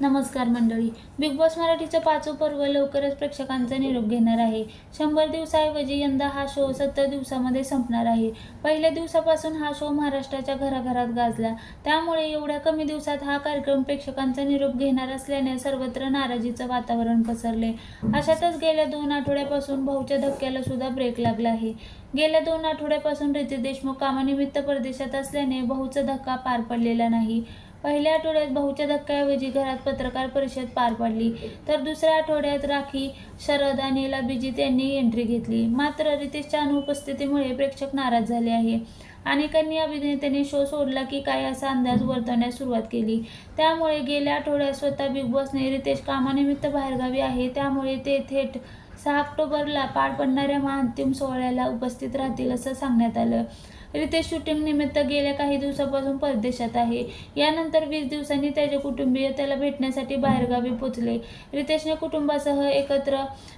नमस्कार मंडळी big boss मराठीचं पाचवं पर्व लवकरच प्रेक्षकांचा निरोप घेणार आहे. शंभर दिवसाऐवजी यंदा हा शो सत्तर दिवसामध्ये संपणार आहे. पहिल्या दिवसापासून हा शो महाराष्ट्राच्या घराघरात गाजला. त्यामुळे एवढ्या कमी दिवसात हा कार्यक्रम प्रेक्षकांचा निरोप घेणार असल्याने सर्वत्र नाराजीचं वातावरण पसरले. अशातच गेल्या दोन आठवड्यापासून भाऊच्या धक्क्याला सुद्धा ब्रेक लागला आहे. गेल्या दोन आठवड्यापासून रितेश देशमुख कामानिमित्त परदेशात असल्याने भाऊचा धक्का पार पडलेला नाही. पहिल्या आठवड्यात भाऊच्या धक्क्याऐवजी घरात पत्रकार परिषद पार पडली. तर दुसऱ्या आठवड्यात राखी शरद आणि अभिजित यांनी एंट्री घेतली. मात्र रितेशच्या अनुपस्थितीमुळे प्रेक्षक नाराज झाले आहे. अनेकांनी अभिनेत्याने शो सोडला की काय असा अंदाज वर्तवण्यास सुरुवात केली. त्यामुळे गेल्या आठवड्यात स्वतः बिग बॉसने रितेश कामानिमित्त बाहेरगावी आहे. त्यामुळे ते थेट सहा ऑक्टोबरला पार पडणाऱ्या महाअंतिम सोहळ्याला उपस्थित राहतील असं सांगण्यात आलं. रितेश शूटिंग निमित्त गेल्या काही दिवसापासून परदेशात आहे. यानंतर वीस दिवसांनी त्याचे कुटुंबीय त्याला भेटण्यासाठी बाहेरगावी पोचले. रितेशने कुटुंबासह एकत्र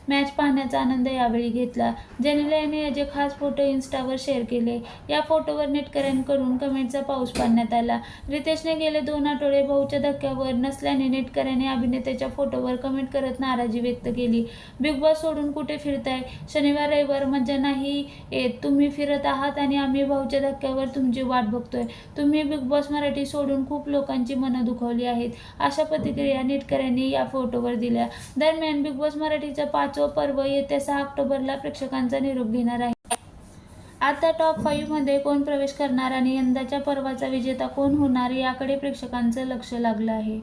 मॅच पाहण्याचा आनंद यावेळी घेतला. जेनेला याने याचे खास फोटो इन्स्टावर शेअर केले. या फोटोवर नेटकऱ्यांकडून कमेंटचा पाऊस पाडण्यात आला. रितेशने गेले दोन आठवडे भाऊच्या धक्क्यावर नसल्याने नेटकऱ्यांनी अभिनेत्याच्या फोटोवर कमेंट करत नाराजी व्यक्त केली. बिग बॉस सोडून कुठे फिरताय? शनिवार रविवार मज्जा नाही येत. तुम्ही फिरत आहात आणि आम्ही भाऊच्या धक्क्यावर तुमची वाट बघतोय. तुम्ही बिग बॉस मराठी सोडून खूप लोकांची मनं दुखावली आहेत. अशा प्रतिक्रिया नेटकऱ्यांनी या फोटोवर दिल्या. दरम्यान बिग बॉस मराठीचं पाचवं पर्व येत्या सहा ऑक्टोबरला प्रेक्षकांचा निरोप घेणार आहे. आता टॉप फाईव्हमध्ये कोण प्रवेश करणार आणि यंदाच्या पर्वाचा विजेता कोण होणार याकडे प्रेक्षकांचं लक्ष लागलं आहे.